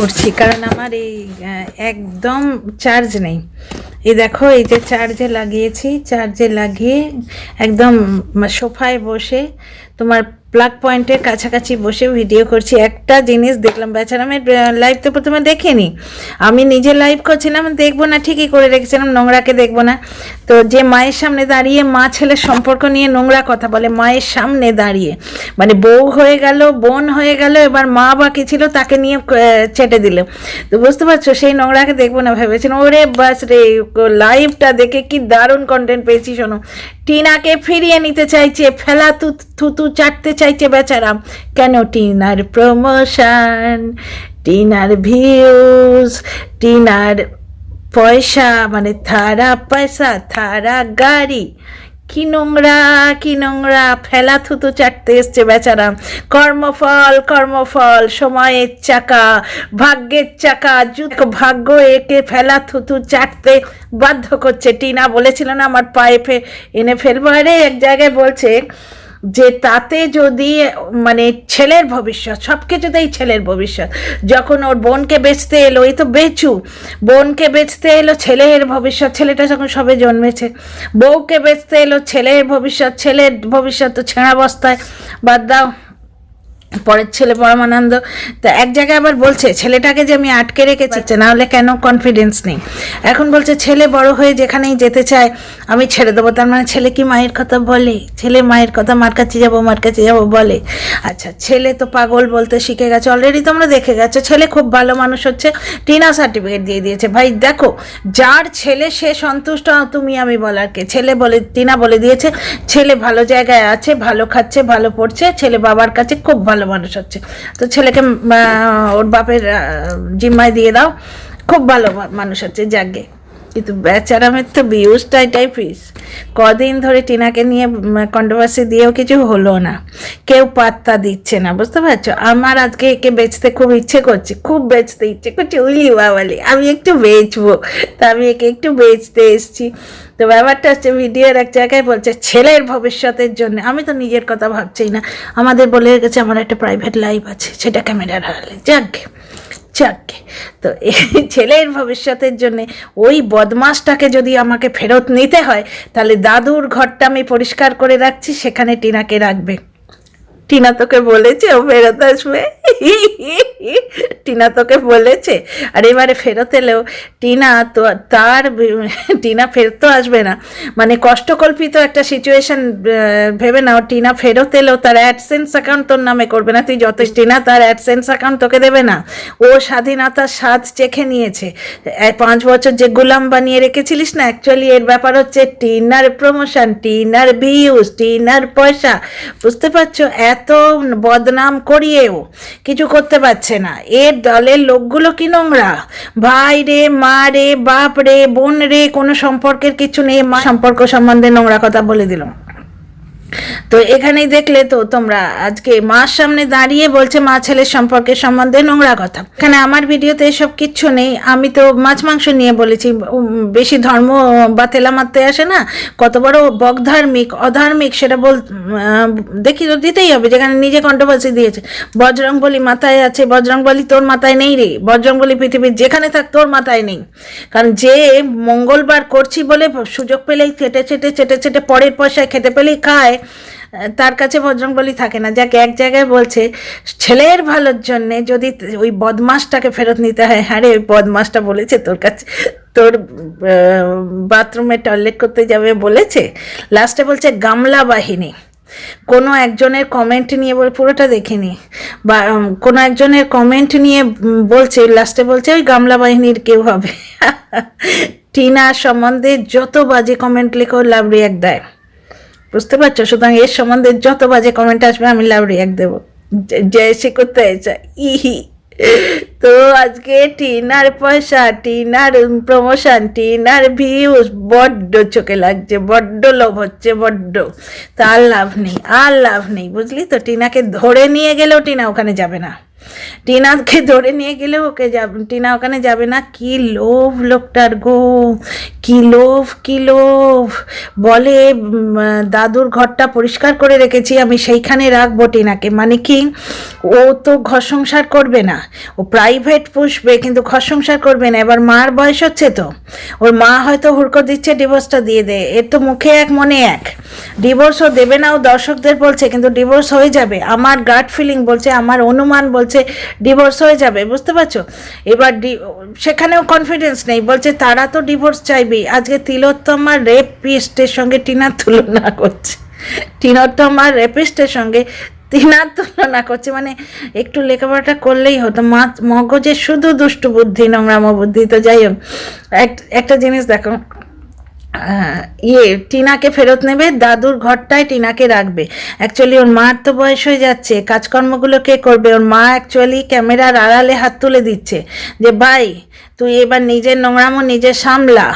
করছি, কারণ আমার এই একদম চার্জ নেই। এই দেখো, এই যে চার্জে লাগিয়েছি চার্জে লাগিয়ে একদম সোফায় বসে তোমার প্লাগ পয়েন্টের কাছাকাছি বসে ভিডিও করছি। একটা জিনিস দেখলাম, বেচারা আমি লাইভ তো প্রথমে দেখিনি। আমি নিজে লাইভ করছিলাম, দেখব না, ঠিকই করে রেখেছিলাম, নোংরাকে দেখব না। তো যে মায়ের সামনে দাঁড়িয়ে মা ছেলের সম্পর্ক নিয়ে নোংরা কথা বলে, মায়ের সামনে দাঁড়িয়ে মানে বউ হয়ে গেল, বোন হয়ে গেল, এবার মা বাকি ছিল, তাকে নিয়ে চেটে দিল। তো বুঝতে পারছ, সেই নোংরাকে দেখব না ভেবেছিলাম, ওরে বাস রে লাইভটা দেখে কি দারুণ কন্টেন্ট পেয়েছি, শোনো। টিনাকে ফিরিয়ে নিতে চাইছে, ফেলা তু, থুতু চাটতে চাইছে বেচারা কেন টিনার প্রমোশন টিনার ভিউজ টিনার পয়সা মানে থারা পয়সা, থারা গাড়ি। কি নোংরা কি নোংরা, ফেলা থুতু চাটতে এসছে বেচারা কর্মফল কর্মফল, সময়ের চাকা, ভাগ্যের চাকা, যুগ ভাগ্য একে ফেলা থুতু চাটতে বাধ্য করছে। টিনা বলেছিল না, আমার পায়ে ফে এনে ফেলব। আরে, এক জায়গায় বলছে যে তাতে যদি মানে ছেলের ভবিষ্যৎ সব কিছুতেই ছেলের ভবিষ্যৎ। যখন ওর বোনকে বেচতে এলো, এই তো বেচু, বোনকে বেচতে এলো, ছেলের ভবিষ্যৎ, ছেলেটা যখন সবে জন্মেছে, বউকে বেচতে এলো, ছেলের ভবিষ্যৎ ছেলের ভবিষ্যৎ তো ছেঁড়া বস্তায়, বাদ দাও। পরের ছেলে পরমানন্দ। তা এক জায়গায় আবার বলছে ছেলেটাকে যে আমি আটকে রেখেছি না হলে কেন কনফিডেন্স নেই? এখন বলছে ছেলে বড় হয়ে যেখানেই যেতে চায় আমি ছেড়ে দেবো। তার মানে ছেলে কি মায়ের কথা বলে? ছেলে মায়ের কথা মার কাছে যাব মার কাছে যাব বলে। আচ্ছা ছেলে তো পাগল বলতে শিখে গেছে। অলরেডি তোমরা দেখে গেছো ছেলে খুব ভালো মানুষ হচ্ছে। টিনা সার্টিফিকেট দিয়ে দিয়েছে। ভাই দেখো যার ছেলে সে সন্তুষ্ট তুমি আমি বলার কে? ছেলে বলে টিনা বলে দিয়েছে ছেলে ভালো জায়গায় আছে ভালো খাচ্ছে ভালো পড়ছে ছেলে বাবার কাছে খুব ভালো মানুষ হচ্ছে। তো ছেলেকে ওর বাপের জিম্মায় দিয়ে দাও। খুব ভালো মানুষ হচ্ছে যাকে। কিন্তু বেচারামের তো ভিউজটা এটাই ফিস কদিন ধরে টিনাকে নিয়ে কন্ট্রোভার্সি দিয়েও কিছু হলো না। কেউ পাত্তা দিচ্ছে না, বুঝতে পারছ? আমার আজকে একে বেচতে খুব ইচ্ছে করছে, খুব বেচতে ইচ্ছে করছে, উইলি বাবালি, আমি একটু বেচবো। তা আমি একে একটু বেচতে এসছি। তো ব্যাপারটা হচ্ছে, ভিডিওর এক জায়গায় বলছে, ছেলের ভবিষ্যতের জন্য। আমি তো নিজের কথা ভাবছি না। আমাদের বলে গেছে, আমার একটা প্রাইভেট লাইফ আছে, সেটা ক্যামেরার হারালে। যাকে যাকে তো ছেলের ভবিষ্যতের জন্যে ওই বদমাসটাকে যদি আমাকে ফেরত নিতে হয়, তাহলে দাদুর ঘরটা আমি পরিষ্কার করে রাখছি, সেখানে টিনাকে রাখবে। টিনা তোকে বলেছে ও ফেরত আসবে। টিনা তোকে বলেছে? আর এবারে ফেরত এলেও টিনা তো তার টিনা ফেরত তো আসবে না। মানে কষ্টকল্পিত একটা সিচুয়েশন ভেবে নাও, টিনা ফেরত এলেও তার অ্যাডসেন্স অ্যাকাউন্ট তোর নামে করবে না। তুই যত টিনা তার অ্যাডসেন্স অ্যাকাউন্ট তোকে দেবে না। ও স্বাধীনতার স্বাদ চেখে নিয়েছে। পাঁচ বছর যে গোলাম বানিয়ে রেখেছিলিস না অ্যাকচুয়ালি এর ব্যাপার হচ্ছে টিনার প্রমোশন টিনার ভিউজ টিনার পয়সা। বুঝতে পারছ? এত বদনাম করিয়েও। কিছু করতে পারছে না। এর দলের লোকগুলো কি নোংরা? ভাই রে, মা রে, বাপ রে, বোন রে, কোনো সম্পর্কের কিছু নেই। মা সম্পর্ক সম্বন্ধে নোংরা কথা বলে দিলাম। তো এখানেই দেখলে তো তোমরা আজকে মার সামনে দাঁড়িয়ে বলছে মা ছেলের সম্পর্কে সম্বন্ধে নোংরা কথা। এখানে আমার ভিডিওতে এসব কিচ্ছু নেই। আমি তো মাছ মাংস নিয়ে বলেছি বেশি ধর্ম বা তেলা মারতে আসে না। কত বড় বকধার্মিক অধার্মিক সেটা বল দেখি তো দিতেই হবে। যেখানে নিজে কন্ট্রোভার্সি দিয়েছে বজরং বলি মাথায় আছে বজরং বলি তোর মাথায় নেই রে। বজরং বলি পৃথিবীর যেখানে থাক তোর মাথায় নেই। কারণ যে মঙ্গলবার করছি বলে সুযোগ পেলেই চেটে চেটে চেটে চেটে পরের পয়সায় খেতে পেলেই খায়। তার কাছে বজরংবলী থাকে না। যাকে এক জায়গায় বলছে, ছেলের ভালোর জন্যে যদি ওই বদমাসটাকে ফেরত নিতে হয় হ্যাঁ রে ওই বদমাসটা বলেছে তোর কাছে, তোর বাথরুমে টয়লেট করতে যাবে বলেছে। লাস্টে বলছে, গামলা বাহিনী। কোনো একজনের কমেন্ট নিয়ে বলে, পুরোটা দেখিনি বা কোনো একজনের কমেন্ট নিয়ে বলছে লাস্টে বলছে, ওই গামলা বাহিনীর কেউ হবে। টিনা সম্বন্ধে যত বাজে কমেন্ট লেখো লাভ রিয়াক্ট দেয়। বুঝতে পারছ? সুতরাং এর সম্বন্ধে যত বাজে কমেন্ট আসবে, আমি লাভ রিয়াক্ট দেবো। যে- সে করতে ইহি। তো আজকে টিনার পয়সা, টিনার প্রমোশন টিনার ভিউজ বড্ড চোখে লাগছে, বড্ড লোভ হচ্ছে, বড্ড। তা আর লাভ নেই, আর লাভ নেই, বুঝলি? তো টিনাকে ধরে নিয়ে গেলেও টিনা ওখানে যাবে না। টিনাকে ধরে নিয়ে গেলে ওকে যাবে টিনা ওখানে যাবে না। কি লোভ লোকটার গো। কি লোভ কি লোভ। বলে দাদুর ঘরটা পরিষ্কার করে রেখেছি, আমি সেইখানে রাখব টিনাকে। মানে কি? ও তো ঘর সংসার করবে না। ও প্রাইভেট পুষবে, কিন্তু ঘর সংসার করবে না। এবার মার বয়স হচ্ছে তো। ওর মা হয়তো হুড়কো দিচ্ছে ডিভোর্সটা দিয়ে দে। এর তো মুখে এক, মনে এক। ডিভোর্সও দেবে না, ও দর্শকদের বলছে, কিন্তু ডিভোর্স হয়ে যাবে। আমার গার্ড ফিলিং বলছে, আমার অনুমান বলছে ডিভোর্স হয়ে যাবে। বুঝতে পারছ? এবার সেখানেও কনফিডেন্স নেই। বলছে, তারা তো ডিভোর্স চাইবেই। আজকে তিলোত্তমার রেপ পিস্টের সঙ্গে টিনার তুলনা করছে। তিলোত্তমার রেপিস্টের সঙ্গে তিনার তুলনা করছে। মানে একটু লেখাপড়াটা করলেই হতো। মা মগজের শুধু দুষ্টু বুদ্ধি নোংরাম বুদ্ধি। তো যাই হোক, এক- একটা জিনিস দেখো। ইয়ে টিনাকে ফেরত নেবে, দাদুর ঘরটায় টিনাকে রাখবে। অ্যাকচুয়ালি ওর মার তো বয়স হয়ে যাচ্ছে। কাজকর্মগুলো কে করবে? ওর মা অ্যাকচুয়ালি ক্যামেরার আড়ালে হাত তুলে দিচ্ছে যে, ভাই, তুই এবার নিজের নোংরামো নিজে সামলা।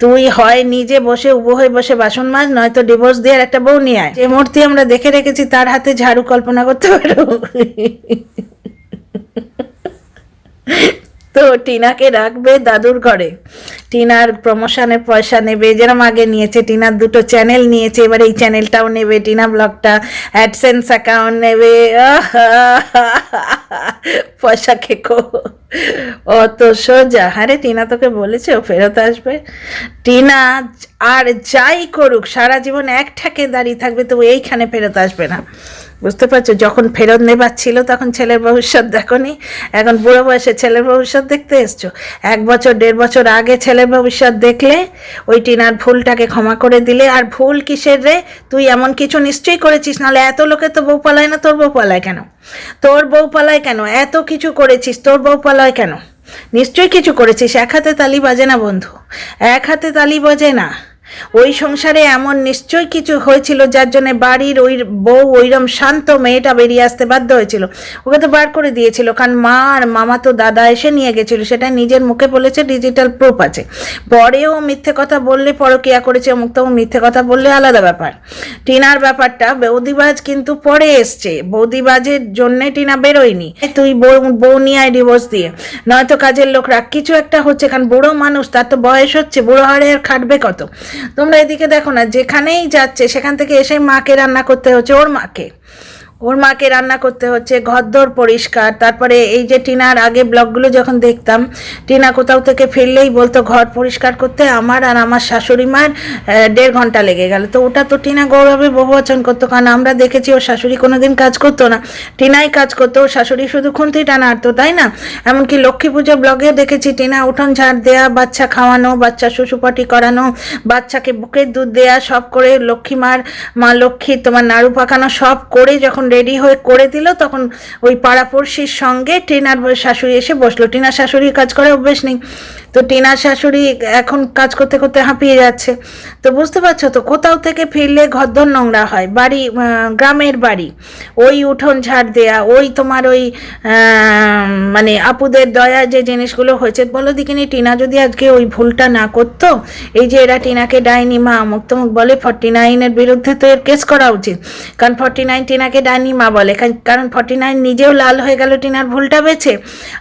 তুই হয় নিজে বসে, উবো হয়ে বসে বাসন মাজ, নয়তো ডিভোর্স দিয়ে আর একটা বউ নিয়ে আয়। যে মূর্তি আমরা দেখে রেখেছি তার হাতে ঝাড়ু কল্পনা করতে পারো। তো টিনাকে রাখবে দাদুর ঘরে। টিনার প্রমোশনে পয়সা নেবে যেরকম আগে নিয়েছে, টিনার দুটো চ্যানেল নিয়েছে, এবার এই চ্যানেলটাও নেবে, টিনা ব্লগটা অ্যাডসেন্স অ্যাকাউন্ট নেবে। পয়সা খেকো অত সোজা। আরে টিনা তোকে বলেছে, ও ফেরত আসবে। টিনা আর যাই করুক, সারা জীবন এক ঠাকে দাঁড়িয়ে থাকবে তো এইখানে ফেরত আসবে না। বুঝতে পারছ? যখন ফেরত নেবার ছিল, তখন ছেলের ভবিষ্যৎ দেখনি। এখন বুড়ো বয়সে ছেলের ভবিষ্যৎ দেখতে এসছো? এক বছর, দেড় বছর আগে ছেলের ভবিষ্যৎ দেখলে, ওই টিনার ভুলটাকে ক্ষমা করে দিলে, আর ভুল কিসের রে? তুই এমন কিছু নিশ্চয়ই করেছিস, নাহলে এত লোকে তো বউ পালায় না, তোর বউ পালায় কেন? তোর বউ পালায় কেন? এত কিছু করেছিস, তোর বউ পালায় কেন? নিশ্চয়ই কিছু করেছিস, এক হাতে তালি বাজে না, বন্ধু। এক হাতে তালি বাজে না। ওই সংসারে এমন নিশ্চয়ই কিছু হয়েছিল যার জন্য বাড়ির ওই বউ ওইরম শান্ত মেয়েটা বেরিয়ে আসতে বাধ্য হয়েছিল। ওকে তো বার করে দিয়েছিল, কারণ মা আর মামা তো দাদা এসে নিয়ে গেছিল, সেটা নিজের মুখে বলেছে ডিজিটাল প্রুফ আছে। পরেও মিথ্যে কথা বললে পরকিয়া করেছে অমুক তমুক মিথ্যে কথা বললে আলাদা ব্যাপার। টিনার ব্যাপারটা, বৌদিবাজ কিন্তু পরে এসছে, বৌদিবাজের জন্যে টিনা বেরোয়নি। তুই বউ বউ নিয়ে আয় ডিভোর্স দিয়ে। নয়তো কাজের লোক রাখ কিছু একটা হচ্ছে, কারণ বুড়ো মানুষ, তার তো বয়স হচ্ছে, বুড়ো হারে আর খাটবে কত? তোমরা এদিকে দেখো না, যেখানেই যাচ্ছে, সেখান থেকে এসে মাকে রান্না করতে হচ্ছে, ওর মাকে। ওর মাকে রান্না করতে হচ্ছে, ঘরদোর পরিষ্কার, তারপরে এই যে টিনার আগে ব্লগগুলো যখন দেখতাম, টিনা কোথাও থেকে ফিরলেই বলতো, ঘর পরিষ্কার করতে আমার আর আমার শাশুড়ি মার দেড় ঘণ্টা লেগে গেল। তো ওটা তো টিনা গৌরবে বহুবচন করতো, কারণ আমরা দেখেছি ওর শাশুড়ি কোনো দিন কাজ করতো না। টিনাই কাজ করতো, ওর শাশুড়ি শুধু খুন্তি টানা আটতো, তাই না? এমনকি লক্ষ্মী পুজো ব্লগে দেখেছি টিনা উঠোন ঝাড় দেয়া, বাচ্চা খাওয়ানো, বাচ্চা শ্বশুপাটি করানো, বাচ্চাকে বুকের দুধ দেয়া, সব করে লক্ষ্মী মার, মা লক্ষ্মী, তোমার নাড়ু পাকানো, সব করে যখন রেডি হয়ে করে দিল, তখন ওই পাড়াপড়শির সঙ্গে টিনার শাশুড়ি এসে বসল। টিনার শাশুড়ির কাজ করে অভ্যেস নেই। তো টিনার শাশুড়ি এখন কাজ করতে করতে হাঁপিয়ে যাচ্ছে। তো বুঝতে পারছ তো, কোথাও থেকে ফিরলে ঘরদর নোংরা হয়, বাড়ি গ্রামের বাড়ি। ওই উঠোন ঝাড় দেয়া, ওই তোমার ওই মানে আপুদের দয়া যে জিনিসগুলো হয়েছে, বলো দেখিনি টিনা যদি আজকে ওই ভুলটা না করতো, এই যে এরা টিনাকে ডাইনি মা, অমুক তমুক বলে, ফর্টি নাইনের বিরুদ্ধে তো এর কেস করা উচিত। কারণ ফর্টি নাইন টিনাকে ডাইনি মা বলে, কারণ ফর্টি নাইন নিজেও লাল হয়ে গেল টিনার ভুলটা বেছে।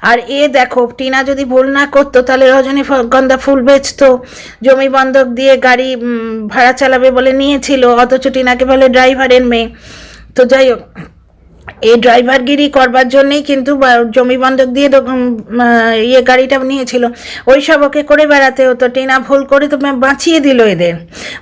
আর এ দেখো, টিনা যদি ভুল না করতো, তাহলে রজনীগন্ধা ফুল বেচতো, জমি বন্ধক দিয়ে গাড়ি ভাড়া চালাবে বলে নিয়েছিল, অথচ টিনাকে বলে ড্রাইভারের মেয়ে। তো যাই হোক, এই ড্রাইভারগিরি করবার জন্যেই কিন্তু জমি বন্ধক দিয়ে ইয়ে গাড়িটা নিয়েছিল। ওই সব ওকে করে বেড়াতে হতো। টিনা ভুল করে তো বাঁচিয়ে দিল এদের।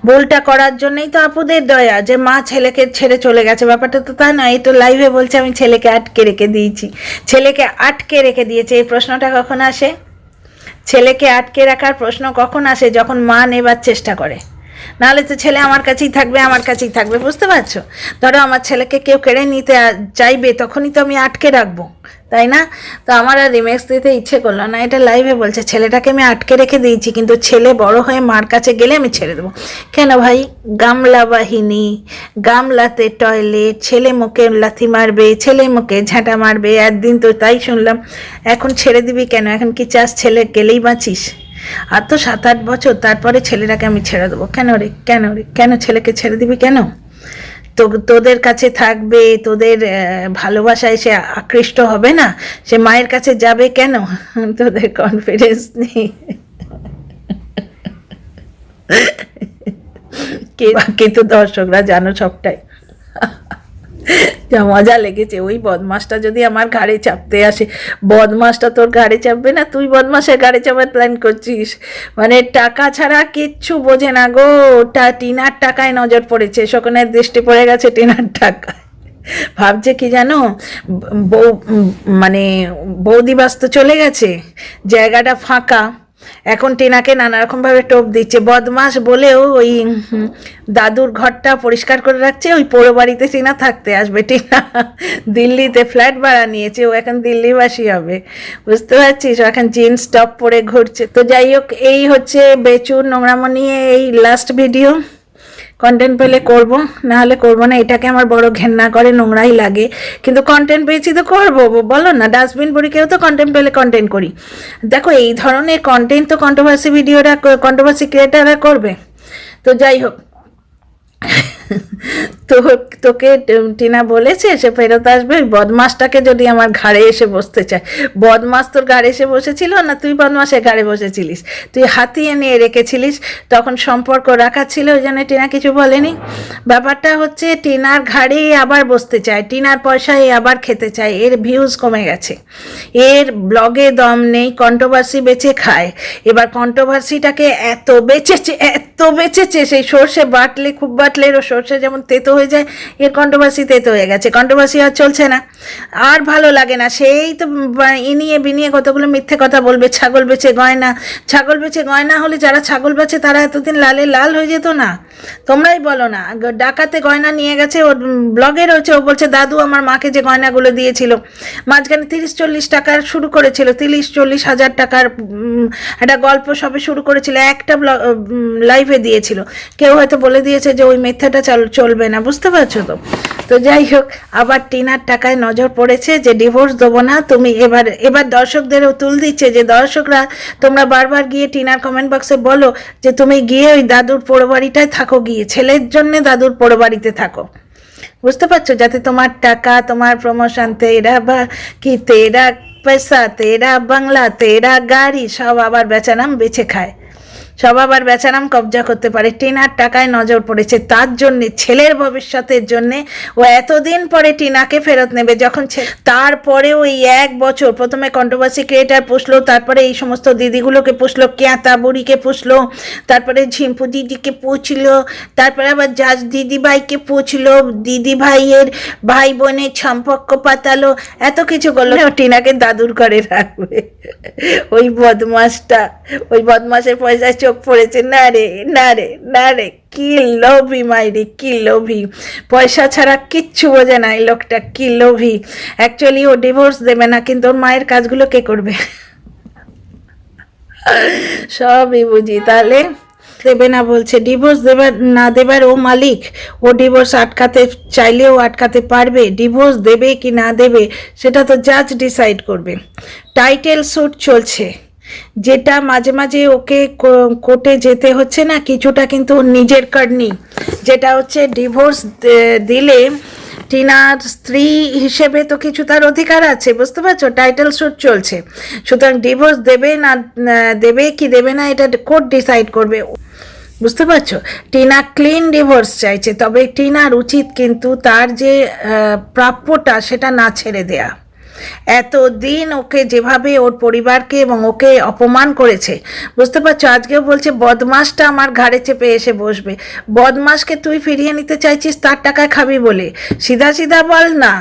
ভুলটা করার জন্যই তো আপুদের দয়া যে মা ছেলেকে ছেড়ে চলে গেছে। ব্যাপারটা তো তা না এই তো লাইভে বলছে আমি ছেলেকে আটকে রেখে দিয়েছি। ছেলেকে আটকে রেখে দিয়েছে, এই প্রশ্নটা কখন আসে? ছেলেকে আটকে রাখার প্রশ্ন কখন আসে যখন মা নেবার চেষ্টা করে? নাহলে তো ছেলে আমার কাছেই থাকবে, আমার কাছেই থাকবে, বুঝতে পারছ? ধরো আমার ছেলেকে কেউ কেড়ে নিতে চাইবে, তখনই তো আমি আটকে রাখব। তাই না? তো আমার আর রিমেক্স দিতে ইচ্ছে করল না। এটা লাইভে বলছে, ছেলেটাকে আমি আটকে রেখে দিয়েছি, কিন্তু ছেলে বড় হয়ে মার কাছে গেলে আমি ছেড়ে দেবো। কেন ভাই? গামলা বাহিনী, গামলাতে টয়লেট ছেলে মুখে লাথি মারবে, ছেলে মুখে ঝাঁটা মারবে, একদিন তো তাই শুনলাম। এখন ছেড়ে দিবি কেন? এখন কি চাস ছেলে গেলেই বাঁচিস? আর তো সাত আট বছর, তারপরে ছেলেটাকে আমি ছেড়ে দেবো। কেন রে? কেন রে? কেন ছেলেকে ছেড়ে দিবি কেন? তো তোদের কাছে থাকবে তোদের ভালোবাসায় সে আকৃষ্ট হবে না? সে মায়ের কাছে যাবে কেন? তোদের কনফিডেন্স নেই। কে বাকি তো দর্শকরা জানো সবটাই। যা মজা লেগেছে, ওই বদমাসটা যদি আমার ঘাড়ে চাপতে আসে। বদমাসটা তোর ঘাড়ে চাপবে না, তুই বদমাসের ঘাড়ে চাপার প্ল্যান করছিস। মানে টাকা ছাড়া কিচ্ছু বোঝে না গো। টা টিনার টাকায় নজর পড়েছে, শকুনের দৃষ্টি পড়ে গেছে টিনার টাকায়। ভাবছে কি জানো? বউ মানে বৌদিবাস তো চলে গেছে, জায়গাটা ফাঁকা। এখন টিনাকে নানা রকমভাবে টোপ দিচ্ছে বদমাস বলেও ওই দাদুর ঘরটা পরিষ্কার করে রাখছে, ওই পোড়ো বাড়িতে টিনা থাকতে আসবে। টিনা দিল্লিতে ফ্ল্যাট ভাড়া নিয়েছে, ও এখন দিল্লিবাসী হবে। বুঝতে পারছিস? এখন জিন্স, টপ পরে ঘুরছে। তো যাই হোক, এই হচ্ছে বেচুর নোংরামো নিয়ে এই লাস্ট ভিডিও কন্টেন্ট পেলে করব না হলে করব না, এটাকে আমার বড় ঘেন্না করে, নোংরাই লাগে। কিন্তু কন্টেন্ট পেয়েছি তো করব, বলো না ডাস্টবিন পরীক্ষাও তো কন্টেন্ট পেলে কন্টেন্ট করি। দেখো, এই ধরনের কন্টেন্ট তো কন্ট্রোভার্সি ভিডিওরা কন্ট্রোভার্সি ক্রিয়েটাররা করবে। তো যাই হোক তো তোকে টিনা বলেছে সে ফেরত আসবে বদমাসটাকে যদি আমার ঘাড়ে এসে বসতে চায়। বদমাস তোর ঘাড়ে এসে বসেছিল না তুই বদমাসের ঘাড়ে বসেছিলিস? তুই হাতিয়ে নিয়ে রেখেছিলিস, তখন সম্পর্ক রাখা ছিল, ওই জন্য টিনা কিছু বলেনি। ব্যাপারটা হচ্ছে টিনার ঘাড়েই আবার বসতে চায়, টিনার পয়সায় আবার খেতে চায়, এর ভিউজ কমে গেছে। এর ব্লগে দম নেই কন্ট্রোভার্সি বেঁচে খায়। এবার কন্ট্রোভার্সিটাকে এত বেঁচেছে এত বেঁচেছে, সেই সর্ষে বাটলে, খুব বাটলে এর সর্ষে যেমন তেতো হয়ে যায়, এর কন্ট্রোভার্সি তেতো হয়ে গেছে। কন্ট্রোভার্সি আর চলছে না। আর ভালো লাগে না। সেই তো ইনিয়ে বিনিয়ে কতগুলো মিথ্যে কথা বলবে, ছাগল বেচে গয়না। ছাগল বেচে গয়না হলে যারা ছাগল বেচে, তারা এতদিন লালে লাল হয়ে যেত না। তোমরাই বলো না। ডাকাতে গয়না নিয়ে গেছে, ওর ব্লগে রয়েছে ও বলছে, দাদু, আমার মাকে যে গয়নাগুলো দিয়েছিল, মাঝখানে তিরিশ চল্লিশ টাকার শুরু করেছিল তিরিশ চল্লিশ হাজার টাকার একটা গল্প সবে শুরু করেছিল, একটা লাইভে দিয়েছিল। কেউ হয়তো বলে দিয়েছে যে, ওই মিথ্যাটা চলবে না, বুঝতে পারছ তো? তো যাই হোক, আবার টিনার টাকায় নজর পড়েছে যে ডিভোর্স দেবো না, তুমি এবার এবার দর্শকদেরও তুল দিচ্ছে যে দর্শকরা, তোমরা বারবার গিয়ে টিনার কমেন্ট বক্সে বলো যে তুমি গিয়ে ওই দাদুর পোড়ো বাড়িটায় থাকো গিয়ে, ছেলের জন্যে দাদুর পোড়ো বাড়িতে থাকো। বুঝতে পারছ? যাতে তোমার টাকা, তোমার প্রমোশন তেরা বা কি, তেরা পয়সা, তেরা বাংলা, তেরা গাড়ি, সব আবার বেচারাম বেছে খায়। সব আবার বেচারাম কবজা করতে পারে। টিনার টাকায় নজর পড়েছে। তার জন্যে, ছেলের ভবিষ্যতের জন্যে ও এতদিন পরে টিনাকে ফেরত নেবে। যখন তারপরে ওই এক বছর প্রথমে কন্ট্রোভার্সি ক্রিয়েটার পুষলো, তারপরে এই সমস্ত দিদিগুলোকে পুষলো ক্যাঁতা বুড়িকে পুষলো, তারপরে ঝিম্পু দিদিকে পুছলো তারপরে আবার জাজ দিদিভাইকে পুছলো দিদি ভাইয়ের ভাই বোনের সম্পর্ক পাতালো, এত কিছু করল। টিনাকে দাদুর করে রাখবে। ওই বদমাসটা, ওই বদমাসের পয়সায় চোখ পড়েছে, না রে না রে না রে, কি লোভী মাইরি, কি লোভী। পয়সা ছাড়া কিচ্ছু বোঝে না এই লোকটা, কি লোভী। অ্যাকচুয়ালি ও ডিভোর্স দেবে না, কিন্তু ওর মায়ের কাজগুলো কে করবে? সবই বুঝি। তাহলে দেবে না বলছে ডিভোর্স দেবার, না দেবার ও মালিক। ও ডিভোর্স আটকাতে চাইলেও আটকাতে পারবে। ডিভোর্স দেবে কি না দেবে, সেটা তো জাজ ডিসাইড করবে। টাইটেল স্যুট চলছে। যেটা মাঝে মাঝে ওকে কোর্টে যেতে হচ্ছে না, কিছুটা কিন্তু নিজের কার্নি যেটা হচ্ছে ডিভোর্স দিলে টিনার স্ত্রী হিসেবে তো কিছু তার অধিকার আছে, বুঝতে পারছ? টাইটেল শুট চলছে। সুতরাং ডিভোর্স দেবে না দেবে কি দেবে না, এটা কোর্ট ডিসাইড করবে। বুঝতে পারছ? টিনা ক্লিন ডিভোর্স চাইছে, তবে টিনার উচিত কিন্তু তার যে প্রাপ্যটা, সেটা না ছেড়ে দেয়া। এতদিন ওকে যেভাবে ওর পরিবারকে এবং ওকে অপমান করেছে, বুঝতে পারছ? আজকেও বলছে বদমাসটা আমার ঘাড়ে চেপে এসে বসবে। বদমাসকে তুই ফিরিয়ে নিতে চাইছিস, তার টাকায় খাবি বলে। সিধা সিধা বল না।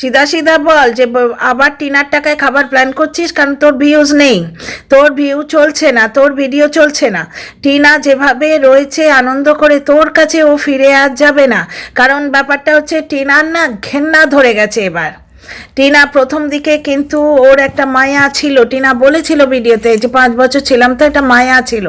সিধা সিধা বল যে, আবার টিনার টাকায় খাবার প্ল্যান করছিস কারণ তোর ভিউজ নেই। তোর ভিউ চলছে না, তোর ভিডিও চলছে না। টিনা যেভাবে রয়েছে, আনন্দ করে তোর কাছে ও ফিরে আর যাবে না। কারণ ব্যাপারটা হচ্ছে, টিনার না ঘেন্না ধরে গেছে এবার। টিনা প্রথম দিকে কিন্তু ওর একটা মায়া ছিল। টিনা বলেছিল ভিডিওতে যে পাঁচ বছর ছিলাম, তো একটা মায়া ছিল।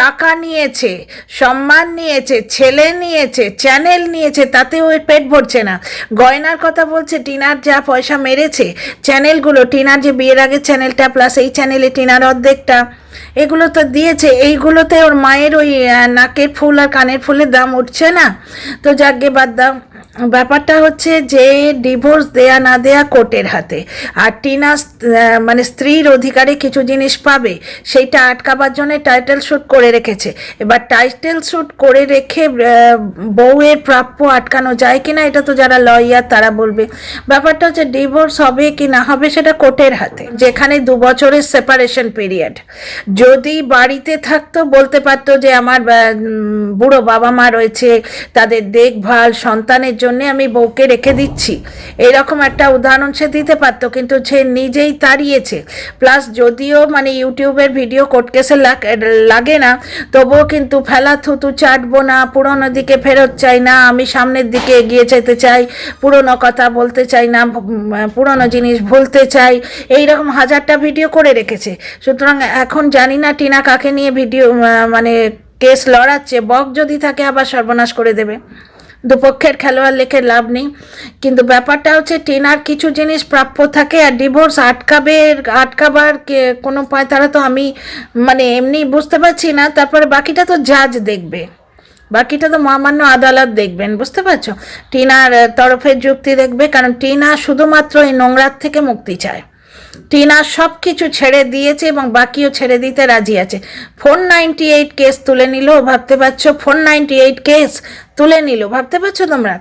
টাকা নিয়েছে, সম্মান নিয়েছে, ছেলে নিয়েছে, চ্যানেল নিয়েছে তাতে ওর পেট ভরছে না। গয়নার কথা বলছে, টিনার যা পয়সা মেরেছে, চ্যানেলগুলো, টিনার যে বিয়ের আগের চ্যানেলটা প্লাস এই চ্যানেলে টিনার অর্ধেকটা, এগুলো তো দিয়েছে। এইগুলোতে ওর মায়ের ওই নাকের ফুল আর কানের ফুলের দাম উঠছে না। তো যাকে বাদ দাও, ব্যাপারটা হচ্ছে যে ডিভোর্স দেয়া না দেয়া কোর্টের হাতে। আর টিনা মানে স্ত্রীর অধিকারে কিছু জিনিস পাবে, সেইটা আটকাবার জন্য টাইটেল শ্যুট করে রেখেছে। এবার টাইটেল শ্যুট করে রেখে বউয়ের প্রাপ্য আটকানো যায় কিনা এটা তো যারা লয়ার তারা বলবে। ব্যাপারটা হচ্ছে ডিভোর্স হবে কি না হবে সেটা কোর্টের হাতে, যেখানে দু বছরের সেপারেশন পিরিয়ড যদি বাড়িতে থাকতো, বলতে পারতো যে আমার বুড়ো বাবা মা রয়েছে, তাদের দেখভাল, সন্তানের জন্য আমি বউকে রেখে দিচ্ছি। এরকম একটা উদাহরণ সে দিতে পারতো, কিন্তু সে নিজেই তাড়িয়েছে। প্লাস যদিও মানে ইউটিউবের ভিডিও কোর্ট কেসে লাগে না তবুও কিন্তু ফেলা থুতু চাটবো না, পুরনো দিকে ফেরত চাই না, আমি সামনের দিকে এগিয়ে যেতে চাই, পুরনো কথা বলতে চাই না পুরনো জিনিস ভুলতে চাই। এই রকম হাজারটা ভিডিও করে রেখেছে। সুতরাং এখন জানি না টিনা কাকে নিয়ে ভিডিও মানে কেস লড়াচ্ছে, বক যদি থাকে আবার সর্বনাশ করে দেবে। দুপক্ষের খেলোয়াড় লেখে লাভ নেই। কিন্তু ব্যাপারটা হচ্ছে, টিনার কিছু জিনিস প্রাপ্য থাকে আর ডিভোর্স আটকাবে, আটকাবার কোনো পায় তারা তো আমি মানে এমনি বুঝতে পারছি না। তারপরে বাকিটা তো জাজ দেখবে। বাকিটা তো মহামান্য আদালত দেখবেন, বুঝতে পারছ? টিনার তরফের যুক্তি দেখবে, কারণ টিনা শুধুমাত্র এই নোংরার থেকে মুক্তি চায়। টিনা সব কিছু ছেড়ে দিয়েছে এবং বাকিও ছেড়ে দিতে রাজি আছে। ফোর নাইনটি এইট কেস তুলে নিল, ভাবতে পারছ? ফোর নাইনটি এইট কেস তুলে নিল। ভাবতে পারছ তোমরা?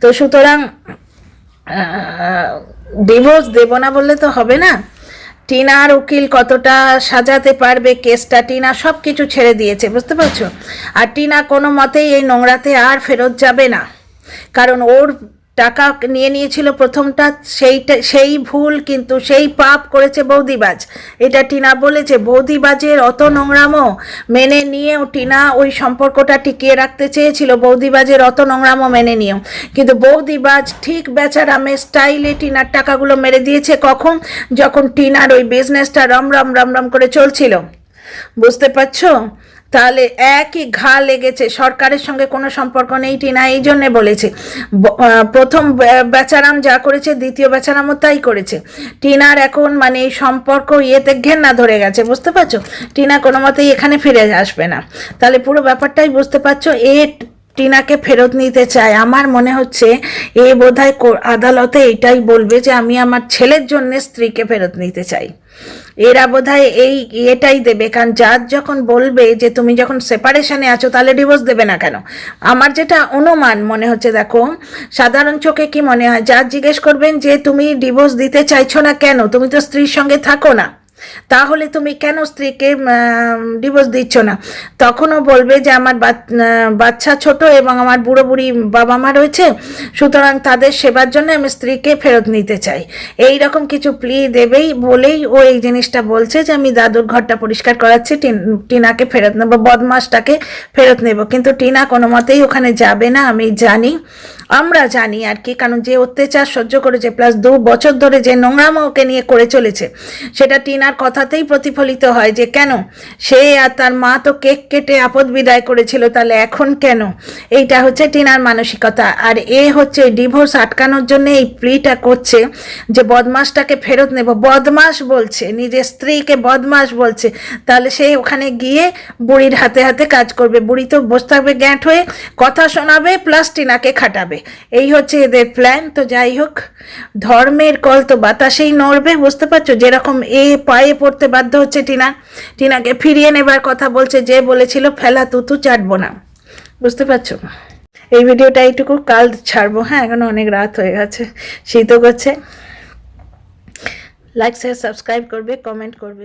তো সুতরাং ডিভোর্স দেব না বললে তো হবে না। টিনার উকিল কতটা সাজাতে পারবে, কেসটা টিনা সব কিছু ছেড়ে দিয়েছে, বুঝতে পারছ? আর টিনা কোনো মতেই এই নোংরাতে আর ফেরত যাবে না। কারণ ওর টাকা নিয়ে নিয়েছিল প্রথমটা, সেইটা, সেই ভুল কিন্তু সেই পাপ করেছে বৌদিবাজ। এটা টিনা বলেছে, বৌদিবাজের অত নোংরামো মেনে নিয়েও টিনা ওই সম্পর্কটা টিকিয়ে রাখতে চেয়েছিল। বৌদিবাজের অত নোংরামো মেনে নিয়েও। কিন্তু বৌদিবাজ ঠিক বেচারামে স্টাইলে টিনার টাকাগুলো মেরে দিয়েছে কখন? যখন টিনার ওই বিজনেসটা রম রম রম রম করে চলছিল। বুঝতে পারছ? তাহলে একই ঘা লেগেছে। সরকারের সঙ্গে কোনো সম্পর্ক নেই টিনা, এই জন্যে বলেছে। প্রথম বেচারাম যা করেছে, দ্বিতীয় বেচারামও তাই করেছে। টিনার এখন মানে এই সম্পর্ক ইয়েতে ঘেন্না ধরে গেছে, বুঝতে পারছ? টিনা কোনো মতেই এখানে ফিরে আসবে না। তাহলে পুরো ব্যাপারটাই বুঝতে পারছ? এ টিনাকে ফেরত নিতে চায়। আমার মনে হচ্ছে এ বোধহয় আদালতে এটাই বলবে যে আমি আমার ছেলের জন্য স্ত্রীকে ফেরত নিতে চাই। এরা বোধহয় এই এটাই দেবে। কারণ জাজ যখন বলবে যে তুমি যখন সেপারেশনে আছো, তাহলে ডিভোর্স দেবে না কেন? আমার যেটা অনুমান মনে হচ্ছে, দেখো, সাধারণ চোখে কি মনে হয়? জাজ জিজ্ঞেস করবেন যে, তুমি ডিভোর্স দিতে চাইছো না কেন? তুমি তো স্ত্রীর সঙ্গে থাকো না। তাহলে তুমি কেন স্ত্রীকে ডিভোর্স দিচ্ছ না? তখনও বলবে যে আমার বাচ- বাচ্চা ছোট এবং আমার বুড়ো বুড়ি বাবা মা রয়েছে, সুতরাং তাদের সেবার জন্য আমি স্ত্রীকে ফেরত নিতে চাই। এই রকম কিছু প্লি দেবেই বলেই ও এই জিনিসটা বলছে যে আমি দাদুর ঘরটা পরিষ্কার করাচ্ছি টিনাকে ফেরত নেব, বদমাসটাকে ফেরত নেব। কিন্তু টিনা কোনো মতেই ওখানে যাবে না, আমি জানি, আমরা জানি আর কি, কারণ যে অত্যাচার সহ্য করেছে প্লাস দু বছর ধরে যে নোংরামো ওকে নিয়ে করে চলেছে, সেটা টিনার কথাতেই প্রতিফলিত হয় যে, কেন? সে আর তার মা তো কেক কেটে আপদ বিদায় করেছিল, তাহলে এখন কেন? এইটা হচ্ছে টিনার মানসিকতা। আর এ হচ্ছে ডিভোর্স আটকানোর জন্য এই প্লিটা করছে যে বদমাসটাকে ফেরত নেব। বদমাস বলছে, নিজের স্ত্রীকে বদমাস বলছে। তাহলে সে ওখানে গিয়ে বুড়ির হাতে হাতে কাজ করবে। বুড়ি তো বসে থাকবে গ্যাঁট হয়ে, কথা শোনাবে প্লাস টিনাকে খাটাবে। এই হচ্ছে এদের প্ল্যান তো যাই হোক, ধর্মের কল তো বাতাসেই নড়বে, বুঝতে পারছ? যেরকম এ পায়ে পড়তে বাধ্য হচ্ছে টিনা। টিনাকে ফিরিয়ে নেবার কথা বলছে, যে বলেছিল, ফেলা তুতু চাটবো না। বুঝতে পারছ? এই ভিডিওটা এইটুকু, কাল ছাড়বো। হ্যাঁ এখন অনেক রাত হয়ে গেছে, শীতও করছে। লাইক শেয়ার সাবস্ক্রাইব করবে কমেন্ট করবে।